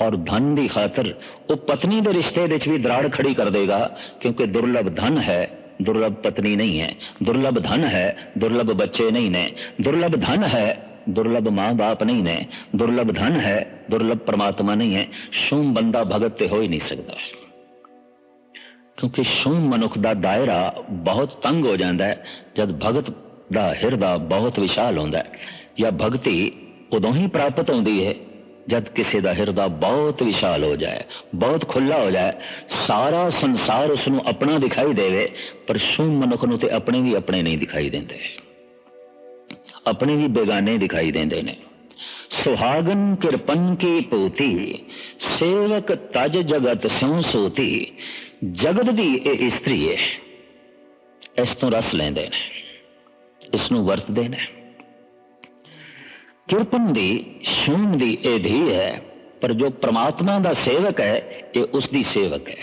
ਔਰ ਧਨ ਦੀ ਖਾਤਰ ਉਹ ਪਤਨੀ ਦੇ ਰਿਸ਼ਤੇ ਵਿੱਚ ਵੀ ਦਰਾੜ ਖੜੀ ਕਰ ਦੇਗਾ, ਕਿਉਂਕਿ ਦੁਰਲਭ ਧਨ ਹੈ, ਦੁਰਲਭ ਪਤਨੀ ਨਹੀਂ ਹੈ। ਦੁਰਲਭ ਧਨ ਹੈ, ਦੁਰਲਭ ਬੱਚੇ ਨਹੀਂ ਨੇ। ਦੁਰਲਭ ਧਨ ਹੈ, ਦੁਰਲਭ ਮਾਂ-ਬਾਪ ਨਹੀਂ ਨੇ। ਦੁਰਲਭ ਧਨ ਹੈ, ਦੁਰਲਭ ਪਰਮਾਤਮਾ ਨਹੀਂ ਹੈ। ਸ਼ੂਮ ਬੰਦਾ ਭਗਤ ਤੇ ਹੋ ਹੀ ਨਹੀਂ ਸਕਦਾ। ਕਿਉਂਕਿ ਸ਼ੂਮ ਮਨੁੱਖ ਦਾ ਦਾਇਰਾ ਬਹੁਤ ਤੰਗ ਹੋ ਜਾਂਦਾ ਹੈ। ਜਦ ਭਗਤ ਦਾ ਹਿਰਦਾ ਬਹੁਤ ਵਿਸ਼ਾਲ ਹੁੰਦਾ ਹੈ। ਜਾਂ ਭਗਤੀ ਉਦੋਂ ਹੀ ਪ੍ਰਾਪਤ ਹੁੰਦੀ ਹੈ, ਜਦ ਕਿਸੇ ਦਾ ਹਿਰਦਾ ਬਹੁਤ ਵਿਸ਼ਾਲ ਹੋ ਜਾਏ, ਬਹੁਤ ਖੁੱਲਾ ਹੋ ਜਾਏ। ਸਾਰਾ ਸੰਸਾਰ ਉਸ ਨੂੰ ਆਪਣਾ ਦਿਖਾਈ ਦੇਵੇ, ਪਰ ਸ਼ੂਮ ਮਨੁੱਖ ਨੂੰ ਤੇ ਆਪਣੇ ਵੀ ਆਪਣੇ ਨਹੀਂ ਦਿਖਾਈ ਦਿੰਦੇ। ਆਪਣੇ ਵੀ ਬੇਗਾਨੇ ਦਿਖਾਈ ਦਿੰਦੇ ਨੇ। ਸੁਹਾਗਨ ਕਿਰਪਨ ਕੀ ਪੋਤੀ, ਸੇਵਕ ਤਜ ਜਗਤ ਸਿਉ ਸੋਤੀ। ਜਗਤ ਦੀ ਇਹ ਇਸਤਰੀ ਹੈ, ਇਸ ਤੋਂ ਰਸ ਲੈਂਦੇ ਨੇ। ਇਸ ਨੂੰ ਵਰਤਦੇ ਨੇ। ਕਿਰਪਨ ਦੀ ਸ਼ੂਮ ਦੀ ਇਹ ਧੀ ਹੈ, ਪਰ ਜੋ ਪ੍ਰਮਾਤਮਾ ਦਾ ਸੇਵਕ ਹੈ, ਇਹ ਉਸ ਦੀ ਸੇਵਕ ਹੈ।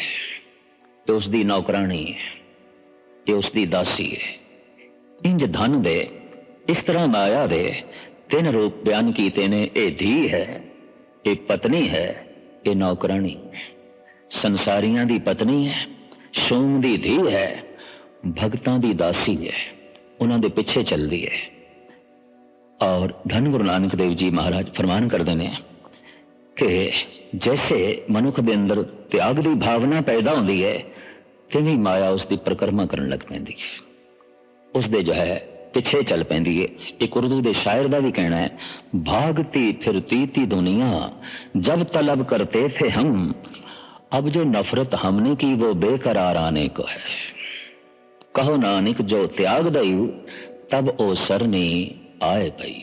ਇਹ ਉਸ ਦੀ ਨੌਕਰਾਨੀ ਹੈ, ਇਹ ਉਸ ਦੀ ਦਾਸੀ ਹੈ। ਇੰਜ ਧਨ ਦੇ, ਇਸ ਤਰ੍ਹਾਂ ਮਾਇਆ ਦੇ ਤਿੰਨ ਰੂਪ ਬਿਆਨ ਕੀਤੇ ਨੇ। ਇਹ ਧੀ ਹੈ, ਇਹ ਪਤਨੀ ਹੈ, ਇਹ ਨੌਕਰਾਣੀ। ਸੰਸਾਰੀਆਂ ਦੀ ਪਤਨੀ ਹੈ ਸ਼ੂਮ ਦੀ ਧੀ ਹੈ, ਭਗਤਾਂ ਦੀ ਦਾਸੀ ਹੈ। ਉਹਨਾਂ ਦੇ ਪਿੱਛੇ ਚੱਲਦੀ ਹੈ। ਔਰ ਧੰਨ ਗੁਰੂ ਨਾਨਕ ਦੇਵ ਜੀ ਮਹਾਰਾਜ ਫਰਮਾਨ ਕਰਦੇ ਨੇ ਕਿ ਜੈਸੇ ਮਨੁੱਖ ਦੇ ਅੰਦਰ ਤਿਆਗ ਦੀ ਭਾਵਨਾ ਪੈਦਾ ਹੁੰਦੀ ਹੈ, ਤਿਵੇਂ ਮਾਇਆ ਉਸ ਦੀ ਪ੍ਰਕਰਮਾ ਕਰਨ ਲੱਗ ਪੈਂਦੀ ਹੈ। ਉਸ ਦੇ ਜੋ ਹੈ, ਪਿੱਛੇ ਚੱਲ ਪੈਂਦੀ ਏ ਇੱਕ ਉਰਦੂ ਦੇ ਸ਼ਾਇਰ ਦਾ ਵੀ ਕਹਿਣਾ ਹੈ ਭਾਗਤੀ ਫਿਰਤੀ ਤੀ ਦੁਨੀਆ, ਜਬ ਤਲਬ ਕਰਤੇ ਥੇ ਹਮ, ਅਬ ਜੋ ਨਫ਼ਰਤ ਹਮਨੇ ਕੀ ਵੋ ਬੇਕਰਾਰ ਆਨੇ ਕੋ ਹੈ। ਕਹੋ ਨਾਨਕ ਜੋ ਤਿਆਗ ਦਈ ਤਬ ਉਹ ਸਰਨੀ ਆਏ ਭਈ